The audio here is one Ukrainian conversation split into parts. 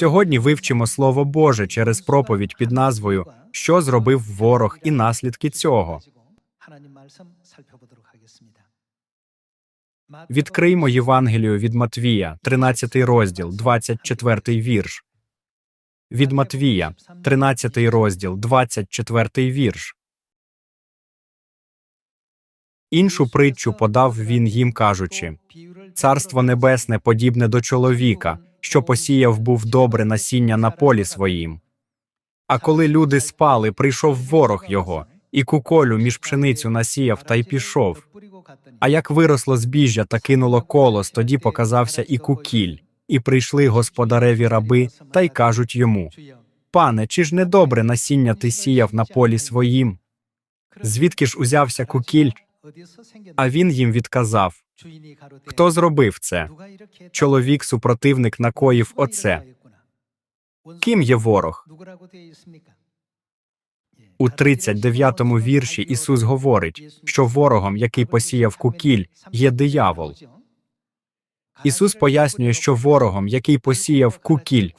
Сьогодні вивчимо Слово Боже через проповідь під назвою Що зробив ворог і наслідки цього. Відкриймо Євангелію від Матвія, 13 розділ, 24 вірш. Від Матвія, 13 розділ, 24 вірш. Іншу притчу подав він їм, кажучи: Царство небесне подібне до чоловіка, що посіяв був добре насіння на полі своїм. А коли люди спали, прийшов ворог його, і куколю між пшеницю насіяв та й пішов. А як виросло збіжжя та кинуло колос, тоді показався і кукіль, і прийшли господареві раби та й кажуть йому: Пане, чи ж не добре насіння ти сіяв на полі своїм? Звідки ж узявся кукіль? А він їм відказав: Хто зробив це? Чоловік, супротивник накоїв оце. Ким є ворог? У 39-му вірші Ісус говорить, що ворогом, який посіяв кукіль, є диявол. Ісус пояснює, що ворогом, який посіяв кукіль,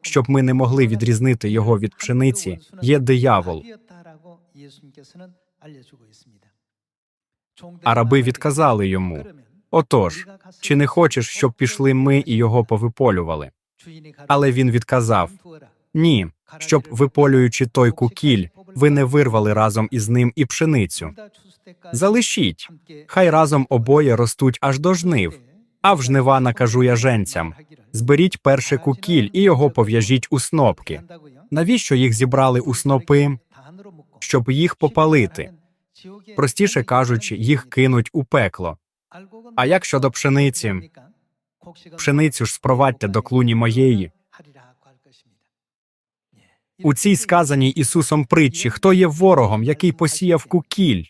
щоб ми не могли відрізнити його від пшениці, є диявол. А раби відказали йому: Отож, чи не хочеш, щоб пішли ми і його повиполювали? Але він відказав: Ні, щоб, виполюючи той кукіль, ви не вирвали разом із ним і пшеницю. Залишіть, хай разом обоє ростуть аж до жнив. А в жнива накажу я женцям: зберіть перше кукіль і його пов'яжіть у снопки. Навіщо їх зібрали у снопи? Щоб їх попалити. Простіше кажучи, їх кинуть у пекло. А як щодо пшениці? Пшеницю ж спровадьте до клуні моєї. У цій сказаній Ісусом притчі, хто є ворогом, який посіяв кукіль?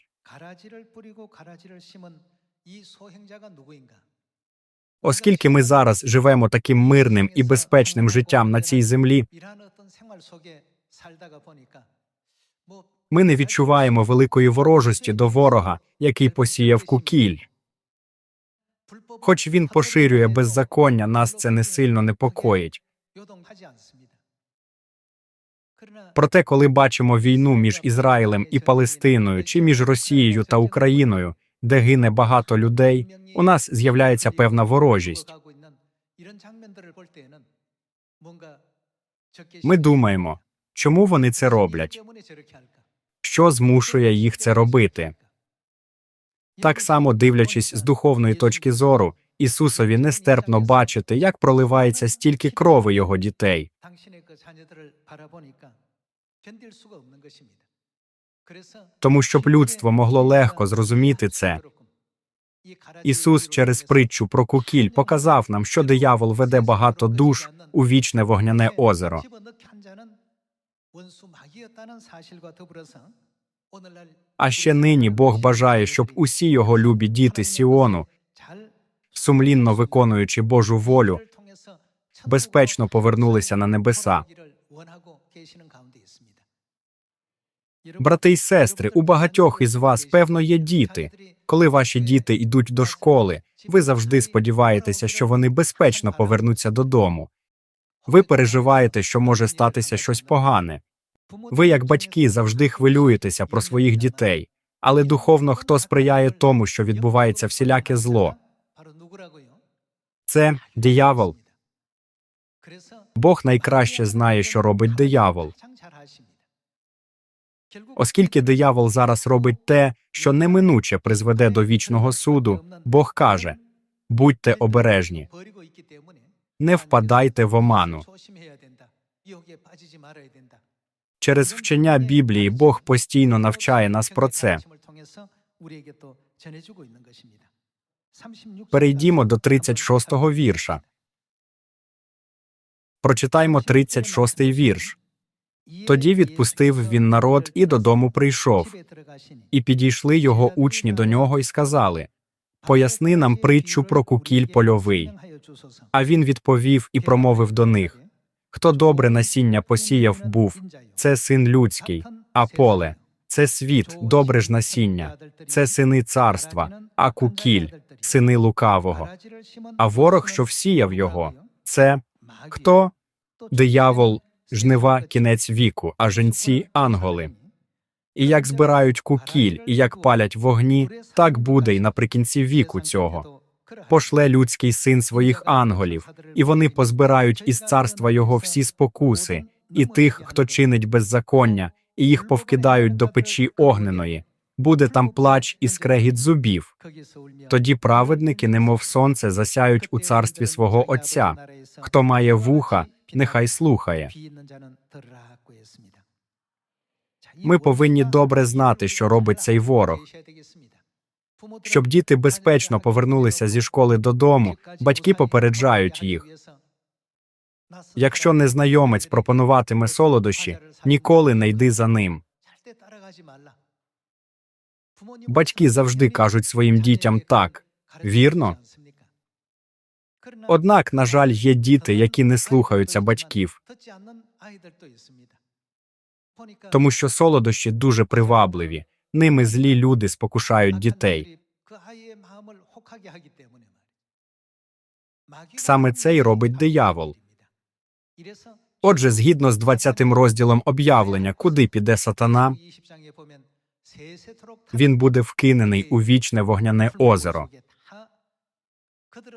Оскільки ми зараз живемо таким мирним і безпечним життям на цій землі, ми не відчуваємо великої ворожості до ворога, який посіяв кукіль. Хоч він поширює беззаконня, нас це не сильно непокоїть. Проте, коли бачимо війну між Ізраїлем і Палестиною чи між Росією та Україною, де гине багато людей, у нас з'являється певна ворожість. Ми думаємо, чому вони це роблять, що змушує їх це робити. Так само, дивлячись з духовної точки зору, Ісусові нестерпно бачити, як проливається стільки крови його дітей. Тому щоб людство могло легко зрозуміти це, Ісус через притчу про кукіль показав нам, що диявол веде багато душ у вічне вогняне озеро. А ще нині Бог бажає, щоб усі його любі діти Сіону, сумлінно виконуючи Божу волю, безпечно повернулися на небеса. Брати й сестри, у багатьох із вас, певно, є діти. Коли ваші діти йдуть до школи, ви завжди сподіваєтеся, що вони безпечно повернуться додому. Ви переживаєте, що може статися щось погане. Ви, як батьки, завжди хвилюєтеся про своїх дітей, але духовно хто сприяє тому, що відбувається всіляке зло. Це диявол. Бог найкраще знає, що робить диявол. Оскільки диявол зараз робить те, що неминуче призведе до вічного суду, Бог каже будьте обережні, не впадайте в оману. Через вчення Біблії Бог постійно навчає нас про це. Перейдімо до 36-го вірша. Прочитаймо 36-й вірш. Тоді відпустив він народ і додому прийшов. І підійшли його учні до нього і сказали Поясни нам притчу про кукіль польовий. А він відповів і промовив до них Хто добре насіння посіяв був, це син людський, а поле це світ, добре ж насіння, це сини царства, а кукіль, сини лукавого. А ворог, що всіяв його, це хто Диявол жнива кінець віку, а женці анголи. І як збирають кукіль, і як палять вогні, так буде й наприкінці віку цього. Пошле людський син своїх анголів, і вони позбирають із царства його всі спокуси, і тих, хто чинить беззаконня, і їх повкидають до печі огненої. Буде там плач і скрегіт зубів. Тоді праведники, немов сонце, засяють у царстві свого Отця. Хто має вуха, нехай слухає. Ми повинні добре знати, що робить цей ворог. Щоб діти безпечно повернулися зі школи додому, батьки попереджають їх. Якщо незнайомець пропонуватиме солодощі, ніколи не йди за ним. Батьки завжди кажуть своїм дітям так, вірно? Однак, на жаль, є діти, які не слухаються батьків, тому що солодощі дуже привабливі. Ними злі люди спокушають дітей. Саме це й робить диявол. Отже, згідно з 20 розділом об'явлення, куди піде сатана, він буде вкинений у вічне вогняне озеро.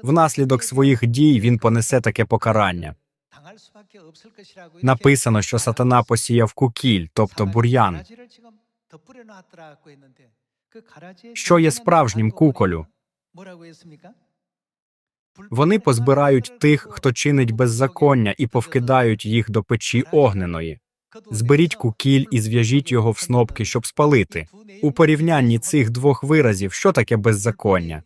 Внаслідок своїх дій він понесе таке покарання. Написано, що сатана посіяв кукіль, тобто бур'ян. Що є справжнім куколю? Вони позбирають тих, хто чинить беззаконня, і повкидають їх до печі огненої. Зберіть кукіль і зв'яжіть його в снопки, щоб спалити. У порівнянні цих двох виразів, що таке беззаконня?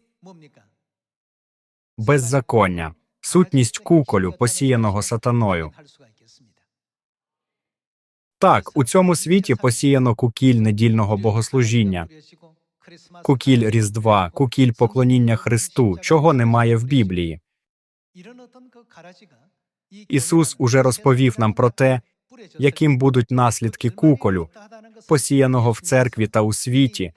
Беззаконня сутність куколю, посіяного сатаною. Так, у цьому світі посіяно кукіль недільного богослужіння, кукіль Різдва, кукіль поклоніння Христу, чого немає в Біблії. Ісус уже розповів нам про те, яким будуть наслідки куколю, посіяного в церкві та у світі.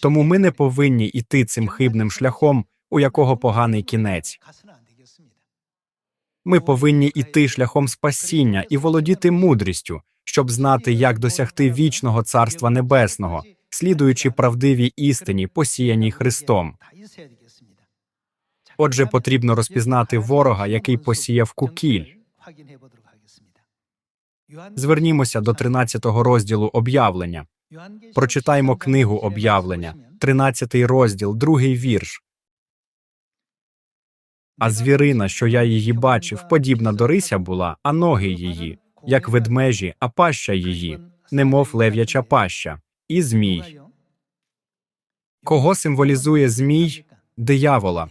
Тому ми не повинні йти цим хибним шляхом, у якого поганий кінець. Ми повинні йти шляхом спасіння і володіти мудрістю, щоб знати, як досягти вічного царства небесного, слідуючи правдивій істині, посіяній Христом. Отже, потрібно розпізнати ворога, який посіяв кукіль. Звернімося до 13 розділу об'явлення. Прочитаймо книгу об'явлення, 13 розділ, другий вірш. А звірина, що я її бачив, подібна до рися була, а ноги її, як ведмежі, а паща її, немов лев'яча паща, і змій. Кого символізує змій? Диявола.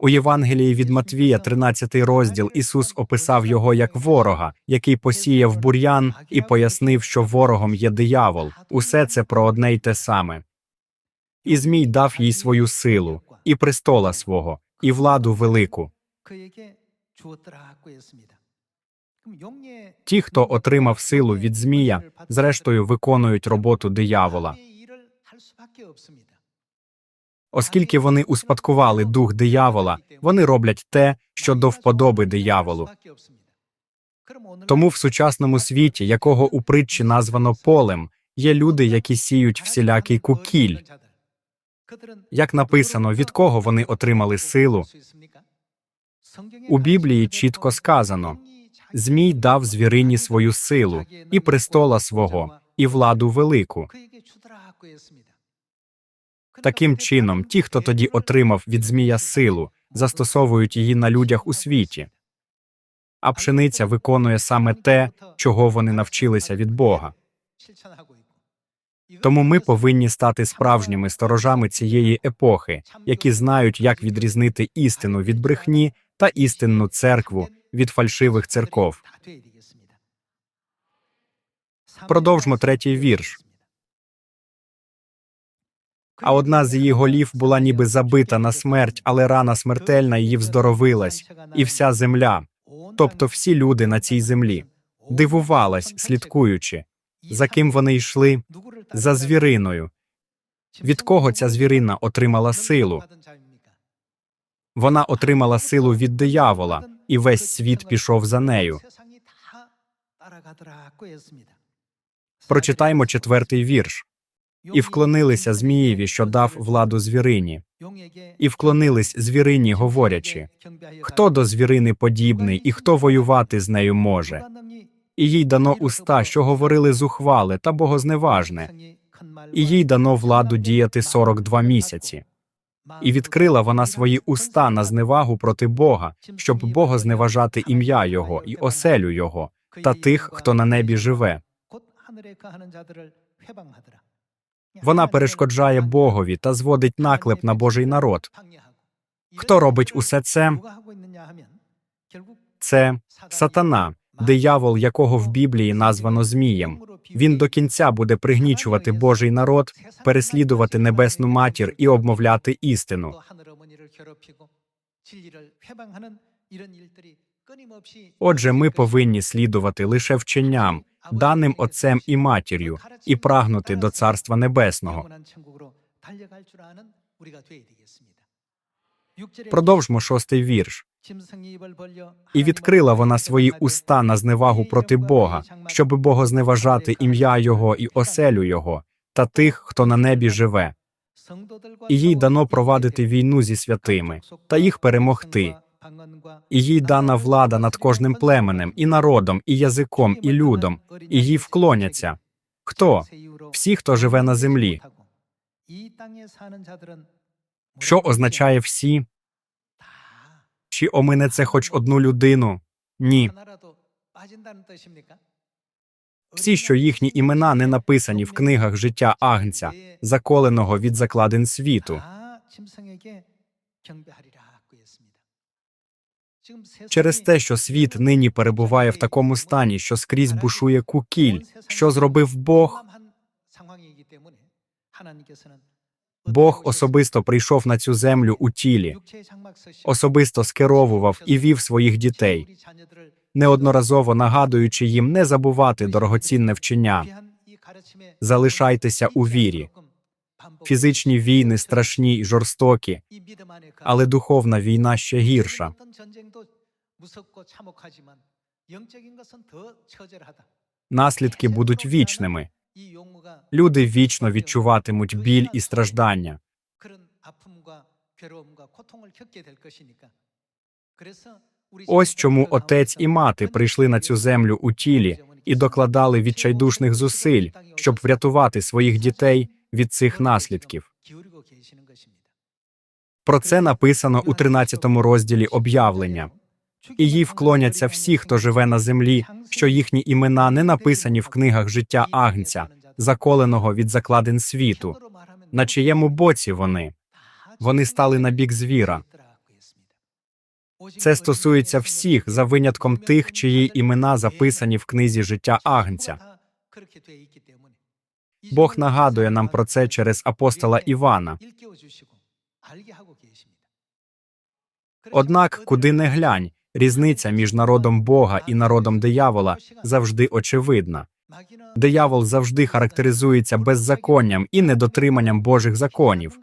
У Євангелії від Матвія, 13 розділ, Ісус описав його як ворога, який посіяв бур'ян і пояснив, що ворогом є диявол. Усе це про одне й те саме. І Змій дав їй свою силу, і престола свого, і владу велику. Ті, хто отримав силу від Змія, зрештою виконують роботу диявола. Оскільки вони успадкували дух диявола, вони роблять те, що до вподоби дияволу. Тому в сучасному світі, якого у притчі названо полем, є люди, які сіють всілякий кукіль. Як написано, від кого вони отримали силу? У Біблії чітко сказано Змій дав звірині свою силу, і престола свого, і владу велику. Таким чином, ті, хто тоді отримав від Змія силу, застосовують її на людях у світі. А пшениця виконує саме те, чого вони навчилися від Бога. Тому ми повинні стати справжніми сторожами цієї епохи, які знають, як відрізнити істину від брехні та істинну церкву від фальшивих церков. Продовжмо третій вірш. А одна з її голів була ніби забита на смерть, але рана смертельна її вздоровилась, і вся земля, тобто всі люди на цій землі, дивувалась, слідкуючи, за ким вони йшли, за звіриною. Від кого ця звірина отримала силу? Вона отримала силу від диявола, і весь світ пішов за нею. Прочитаймо четвертий вірш. І вклонилися Змієві, що дав владу звірині, і вклонились звірині, говорячи: хто до звірини подібний, і хто воювати з нею може? І їй дано уста, що говорили зухвале та богозневажне, і їй дано владу діяти 42 місяці. І відкрила вона свої уста на зневагу проти Бога, щоб богозневажати ім'я Його і оселю Його, та тих, хто на небі живе. Вона перешкоджає Богові та зводить наклеп на Божий народ. Хто робить усе це? Це сатана, диявол, якого в Біблії названо Змієм. Він до кінця буде пригнічувати Божий народ, переслідувати небесну матір і обмовляти істину. Отже, ми повинні слідувати лише вченням, даним Отцем і матір'ю, і прагнути до Царства Небесного. Продовжмо шостий вірш. І відкрила вона свої уста на зневагу проти Бога, щоби богозневажати ім'я Його і оселю Його, та тих, хто на небі живе. І їй дано провадити війну зі святими та їх перемогти. І їй дана влада над кожним племенем, і народом, і язиком, і людом, і їй вклоняться. Хто? Всі, хто живе на землі. Що означає всі? Чи омине це хоч одну людину? Ні. Всі, що їхні імена не написані в книгах життя Агнця, заколеного від закладин світу. Через те, що світ нині перебуває в такому стані, що скрізь бушує кукіль, що зробив Бог? Бог особисто прийшов на цю землю у тілі, особисто скеровував і вів своїх дітей, неодноразово нагадуючи їм не забувати дорогоцінне вчення. Залишайтеся у вірі. Фізичні війни страшні й жорстокі, але духовна війна ще гірша. Наслідки будуть вічними. Люди вічно відчуватимуть біль і страждання. Ось чому отець і мати прийшли на цю землю у тілі і докладали відчайдушних зусиль, щоб врятувати своїх дітей від цих наслідків. Про це написано у 13 розділі об'явлення. І їй вклоняться всі, хто живе на землі, що їхні імена не написані в книгах життя Агнця, заколеного від закладин світу. На чиєму боці вони? Вони стали на бік звіра. Це стосується всіх за винятком тих, чиї імена записані в книзі життя Агнця. Бог нагадує нам про це через апостола Івана. Однак, куди не глянь, різниця між народом Бога і народом диявола завжди очевидна. Диявол завжди характеризується беззаконням і недотриманням Божих законів.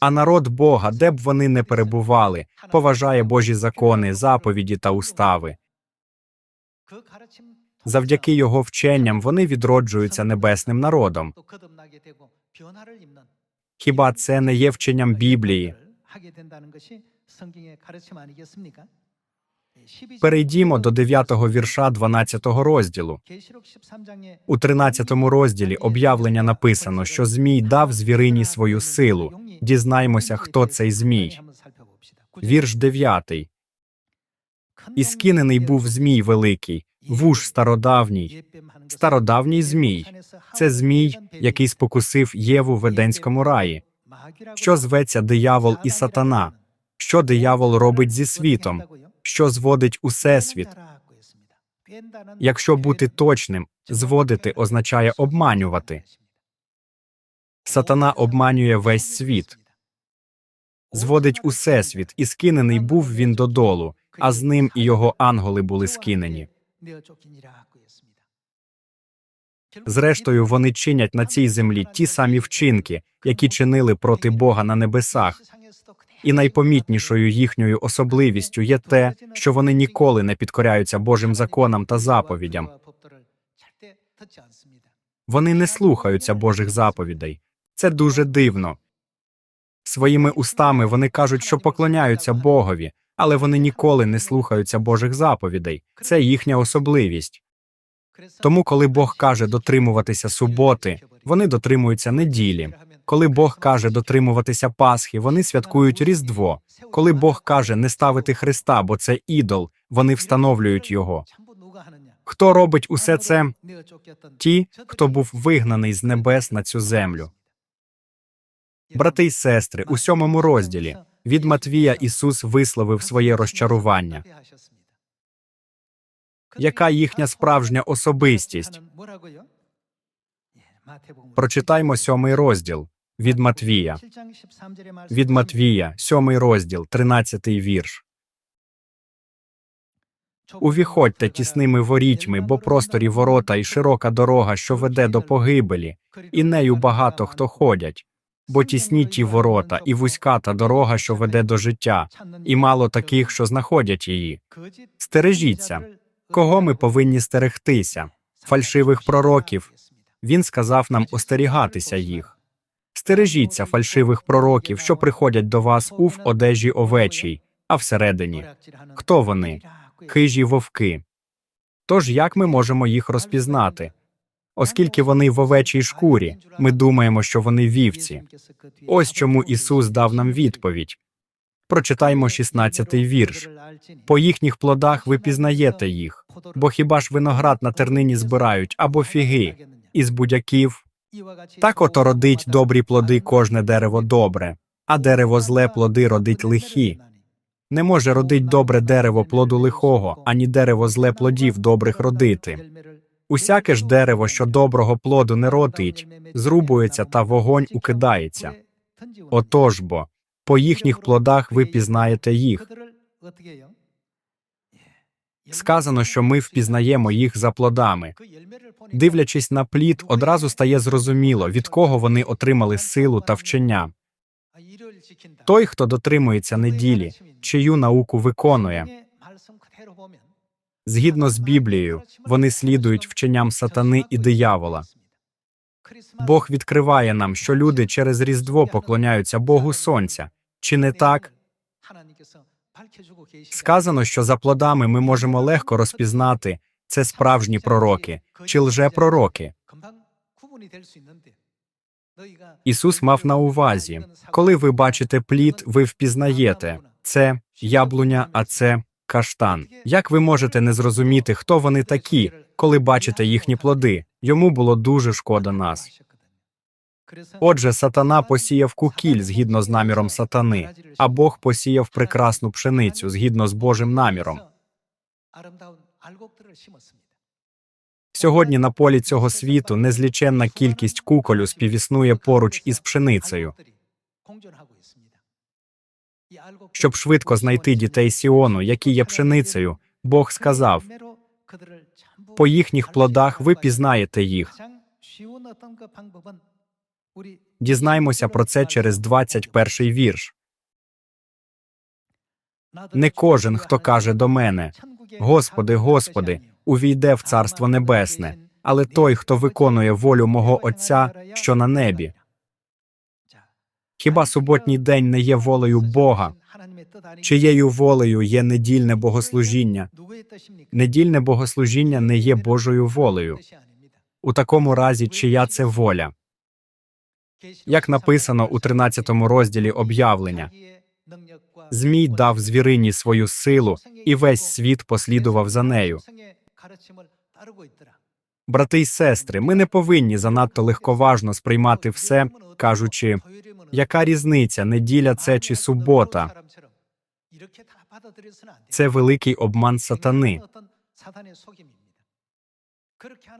А народ Бога, де б вони не перебували, поважає Божі закони, заповіді та устави. Завдяки його вченням вони відроджуються небесним народом. Хіба це не є вченням Біблії? Перейдімо до 9-го вірша 12-го розділу. У 13-му розділі об'явлення написано, що Змій дав звірині свою силу. Дізнаймося, хто цей Змій. Вірш 9. І скинений був Змій великий, вуж стародавній, стародавній Змій. Це Змій, який спокусив Єву в Еденському раї. Що зветься диявол і сатана? Що диявол робить зі світом? Що зводить усесвіт? Якщо бути точним, зводити означає обманювати. Сатана обманює весь світ, зводить усесвіт, і скинений був він додолу, а з ним і його ангели були скинені. Зрештою, вони чинять на цій землі ті самі вчинки, які чинили проти Бога на небесах. І найпомітнішою їхньою особливістю є те, що вони ніколи не підкоряються Божим законам та заповідям. Вони не слухаються Божих заповідей. Це дуже дивно. Своїми устами вони кажуть, що поклоняються Богові, але вони ніколи не слухаються Божих заповідей. Це їхня особливість. Тому, коли Бог каже дотримуватися суботи, вони дотримуються неділі. Коли Бог каже дотримуватися Пасхи, вони святкують Різдво. Коли Бог каже не ставити Христа, бо це ідол, вони встановлюють його. Хто робить усе це? Ті, хто був вигнаний з небес на цю землю. Брати й сестри, у сьомому розділі від Матвія Ісус висловив своє розчарування. Яка їхня справжня особистість? Прочитаймо сьомий розділ від Матвія. Від Матвія, сьомий розділ, тринадцятий вірш. Увіходьте тісними ворітьми, бо просторі ворота і широка дорога, що веде до погибелі, і нею багато хто ходять. Бо тісні ті ворота, і вузька та дорога, що веде до життя, і мало таких, що знаходять її. Стережіться. Кого ми повинні стерегтися? Фальшивих пророків. Він сказав нам остерігатися їх. Стережіться фальшивих пророків, що приходять до вас у в одежі овечій, а всередині. Хто вони? Хижі вовки. Тож як ми можемо їх розпізнати? Оскільки вони в овечій шкурі, ми думаємо, що вони вівці. Ось чому Ісус дав нам відповідь. Прочитаймо 16-й вірш. По їхніх плодах ви пізнаєте їх, бо хіба ж виноград на тернині збирають або фіги із будяків? Так ото родить добрі плоди кожне дерево добре, а дерево зле плоди родить лихі. Не може родить добре дерево плоду лихого, ані дерево зле плодів добрих родити. Усяке ж дерево, що доброго плоду не родить, зрубується та вогонь укидається. Отож бо, по їхніх плодах ви пізнаєте їх. Сказано, що ми впізнаємо їх за плодами. Дивлячись на плід, одразу стає зрозуміло, від кого вони отримали силу та вчення. Той, хто дотримується неділі, чию науку виконує. Згідно з Біблією, вони слідують вченням сатани і диявола. Бог відкриває нам, що люди через Різдво поклоняються Богу Сонця. Чи не так? Сказано, що за плодами ми можемо легко розпізнати це справжні пророки чи лжепророки. Ісус мав на увазі, коли ви бачите плід, ви впізнаєте це яблуня, а це каштан. Як ви можете не зрозуміти, хто вони такі, коли бачите їхні плоди? Йому було дуже шкода нас. Отже, сатана посіяв кукіль згідно з наміром сатани, а Бог посіяв прекрасну пшеницю згідно з Божим наміром. Сьогодні на полі цього світу незліченна кількість куколю співіснує поруч із пшеницею. Щоб швидко знайти дітей Сіону, які є пшеницею, Бог сказав по їхніх плодах ви пізнаєте їх. Дізнаймося про це через 21 вірш. Не кожен, хто каже до мене Господи, Господи, увійде в Царство Небесне, але той, хто виконує волю мого Отця, що на небі. Хіба суботній день не є волею Бога? Чиєю волею є недільне богослужіння? Недільне богослужіння не є Божою волею. У такому разі, чия це воля? Як написано у 13 розділі об'явлення, Змій дав звірині свою силу, і весь світ послідував за нею. Брати й сестри, ми не повинні занадто легковажно сприймати все, кажучи, яка різниця, неділя це чи субота. Це великий обман сатани.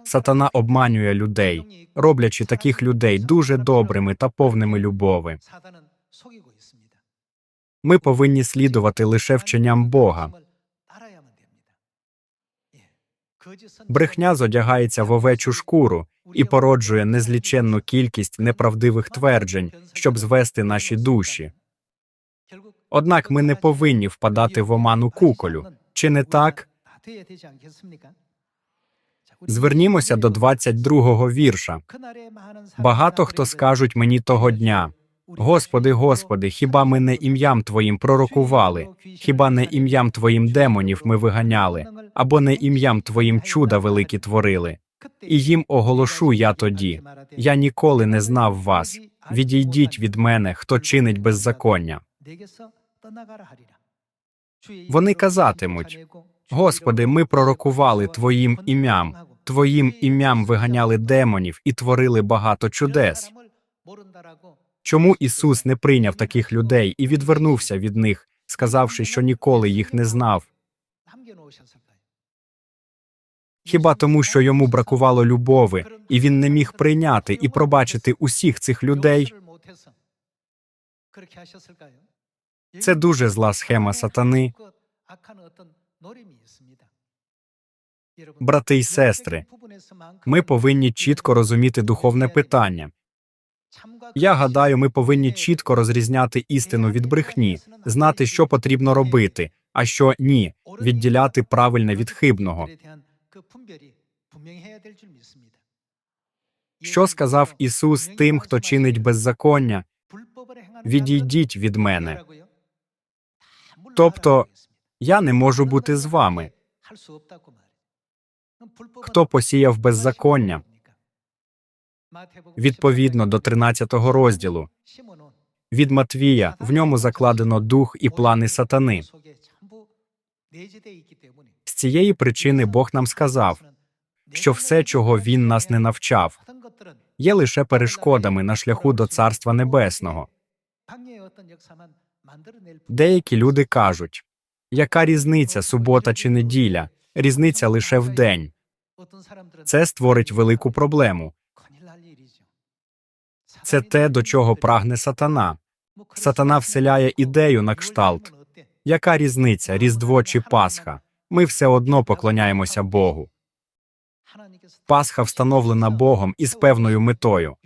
Сатана обманює людей, роблячи таких людей дуже добрими та повними любови. Ми повинні слідувати лише вченням Бога. Брехня зодягається в овечу шкуру і породжує незліченну кількість неправдивих тверджень, щоб звести наші душі. Однак ми не повинні впадати в оману куколю. Чи не так? Звернімося до 22-го вірша. Багато хто скажуть мені того дня. Господи, Господи, хіба ми не ім'ям Твоїм пророкували, хіба не ім'ям Твоїм демонів ми виганяли, або не ім'ям Твоїм чуда великі творили? І їм оголошу я тоді. Я ніколи не знав вас. Відійдіть від мене, хто чинить беззаконня. Вони казатимуть: Господи, ми пророкували Твоїм ім'ям, Твоїм ім'ям виганяли демонів і творили багато чудес. Чому Ісус не прийняв таких людей і відвернувся від них, сказавши, що ніколи їх не знав? Хіба тому, що йому бракувало любови, і він не міг прийняти і пробачити усіх цих людей? Це дуже зла схема сатани. Брати й сестри, Ми повинні чітко розуміти духовне питання. Я гадаю, ми повинні чітко розрізняти істину від брехні, знати, що потрібно робити, а що ні, відділяти правильне від хибного. Що сказав Ісус тим, хто чинить беззаконня? Відійдіть від мене. Тобто, я не можу бути з вами. Хто посіяв беззаконня? Відповідно до 13 розділу. Від Матвія. В ньому закладено дух і плани сатани. З цієї причини Бог нам сказав, що все, чого він нас не навчав, є лише перешкодами на шляху до Царства Небесного. Деякі люди кажуть, яка різниця субота чи неділя? Різниця лише в день. Це створить велику проблему. Це те, до чого прагне сатана. Сатана вселяє ідею на кшталт. Яка різниця, Різдво чи Пасха? Ми все одно поклоняємося Богу. Пасха встановлена Богом із певною метою,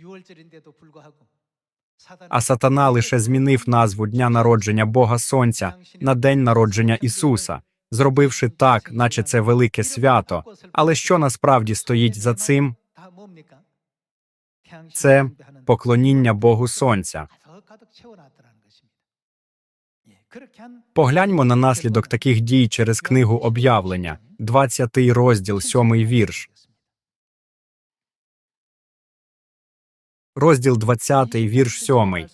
а сатана лише змінив назву дня народження Бога Сонця на день народження Ісуса, зробивши так, наче це велике свято. Але що насправді стоїть за цим? Це поклоніння Богу Сонця. Погляньмо на наслідок таких дій через книгу об'явлення, 20 розділ, 7 вірш. Розділ 20, вірш 7.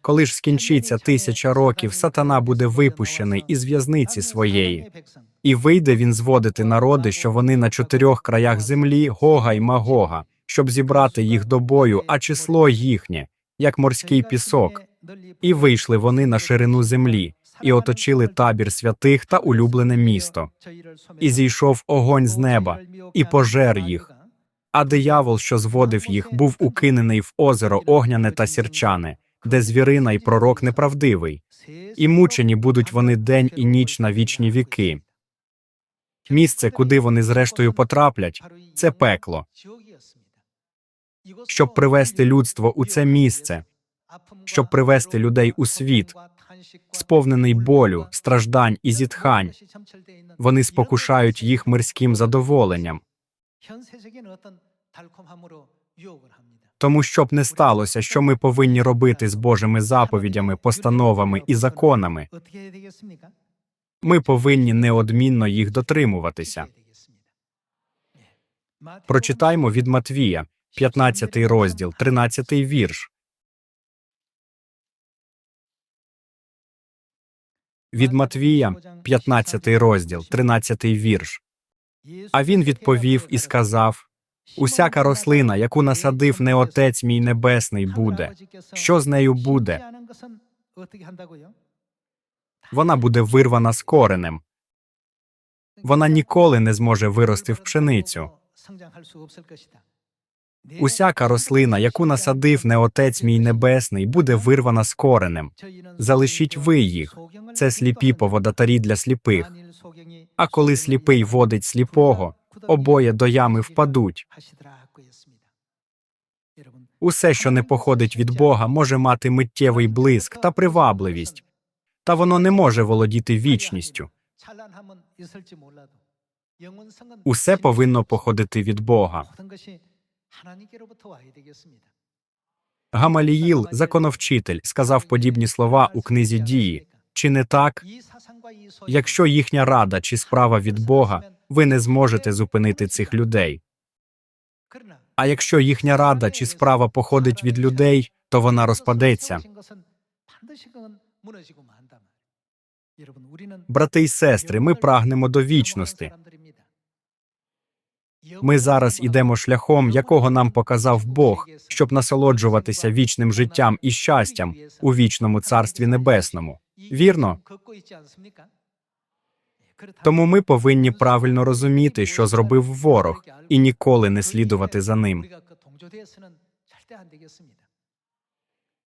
Коли ж скінчиться тисяча років, сатана буде випущений із в'язниці своєї, і вийде він зводити народи, що вони на чотирьох краях землі, Гога й Магога, щоб зібрати їх до бою, а число їхнє, як морський пісок. І вийшли вони на ширину землі, і оточили табір святих та улюблене місто. І зійшов огонь з неба, і пожер їх. А диявол, що зводив їх, був укинений в озеро огняне та сірчане, де звірина й пророк неправдивий, і мучені будуть вони день і ніч на вічні віки. Місце, куди вони зрештою потраплять, це пекло. Щоб привести людство у це місце, щоб привести людей у світ, сповнений болю, страждань і зітхань, вони спокушають їх мирським задоволенням. Тому щоб не сталося, що ми повинні робити з Божими заповідями, постановами і законами, ми повинні неодмінно їх дотримуватися. Прочитаймо від Матвія, 15 розділ, 13 вірш. Від Матвія, 15 розділ, 13 вірш. А він відповів і сказав: Усяка рослина, яку насадив не Отець мій небесний, буде. Що з нею буде? Вона буде вирвана з коренем. Вона ніколи не зможе вирости в пшеницю. Усяка рослина, яку насадив не Отець мій небесний, буде вирвана з коренем. Залишіть ви їх. Це сліпі поводатарі для сліпих. А коли сліпий водить сліпого, обоє до ями впадуть. Усе, що не походить від Бога, може мати миттєвий блиск та привабливість, та воно не може володіти вічністю. Усе повинно походити від Бога. Гамаліїл, законовчитель, сказав подібні слова у книзі дії. Чи не так? Якщо їхня рада чи справа від Бога, ви не зможете зупинити цих людей. А якщо їхня рада чи справа походить від людей, то вона розпадеться. Брати й сестри, ми прагнемо до вічності. Ми зараз ідемо шляхом, якого нам показав Бог, щоб насолоджуватися вічним життям і щастям у вічному царстві небесному. Вірно? Тому ми повинні правильно розуміти, що зробив ворог, і ніколи не слідувати за ним.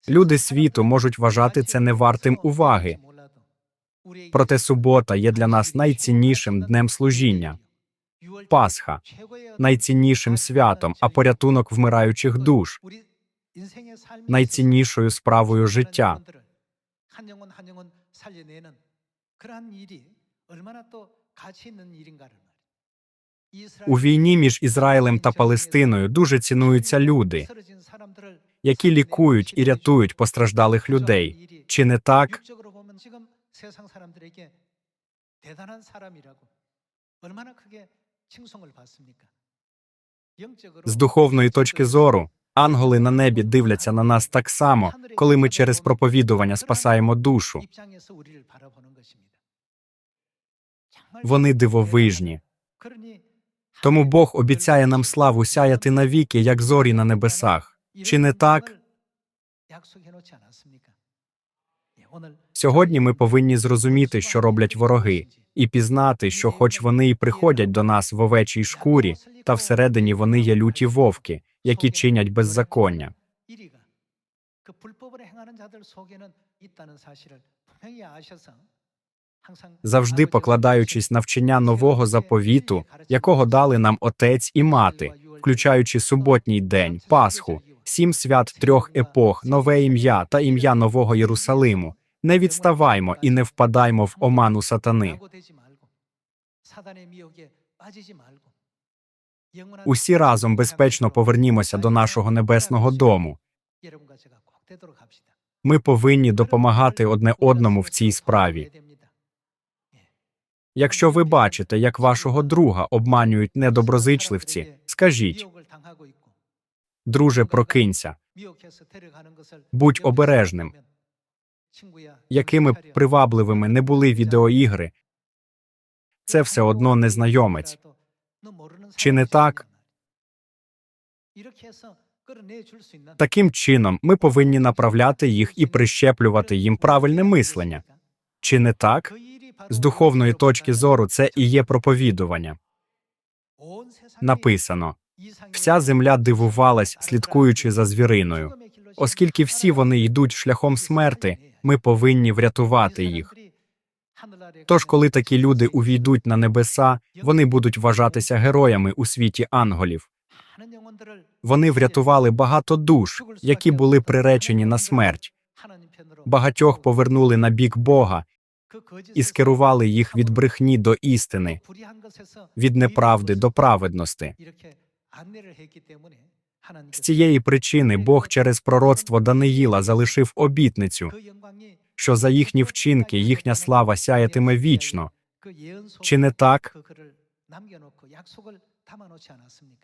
Люди світу можуть вважати це невартим уваги. Проте субота є для нас найціннішим днем служіння, Пасха, найціннішим святом, а порятунок вмираючих душ, найціннішою справою життя. У війні між Ізраїлем та Палестиною дуже цінуються люди, які лікують і рятують постраждалих людей. Чи не так? З духовної точки зору, ангели на небі дивляться на нас так само, коли ми через проповідування спасаємо душу. Вони дивовижні. Тому Бог обіцяє нам славу сяяти навіки, як зорі на небесах. Чи не так? Сьогодні ми повинні зрозуміти, що роблять вороги, і пізнати, що, хоч вони і приходять до нас в овечій шкурі, та всередині вони є люті вовки, які чинять беззаконня. Завжди покладаючись на вчення нового заповіту, якого дали нам отець і мати, включаючи суботній день, Пасху, сім свят трьох епох, нове ім'я та ім'я нового Єрусалиму. Не відставаймо і не впадаймо в оману сатани. Усі разом безпечно повернімося до нашого небесного дому. Ми повинні допомагати одне одному в цій справі. Якщо ви бачите, як вашого друга обманюють недоброзичливці, скажіть, друже, прокинься, будь обережним. Якими б привабливими не були відеоігри, це все одно незнайомець. Чи не так? Таким чином, ми повинні направляти їх і прищеплювати їм правильне мислення. Чи не так? З духовної точки зору це і є проповідування. Написано вся земля дивувалась, слідкуючи за звіриною. Оскільки всі вони йдуть шляхом смерти, ми повинні врятувати їх. Тож, коли такі люди увійдуть на небеса, вони будуть вважатися героями у світі ангелів. Вони врятували багато душ, які були приречені на смерть. Багатьох повернули на бік Бога і скерували їх від брехні до істини, від неправди до праведності. З цієї причини Бог через пророцтво Даниїла залишив обітницю, що за їхні вчинки їхня слава сяятиме вічно. Чи не так?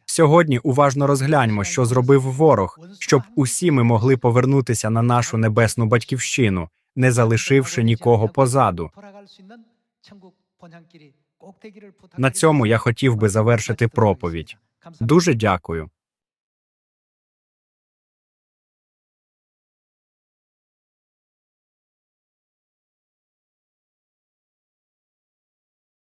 Сьогодні уважно розгляньмо, що зробив ворог, щоб усі ми могли повернутися на нашу небесну батьківщину, не залишивши нікого позаду. На цьому я хотів би завершити проповідь. Дуже дякую.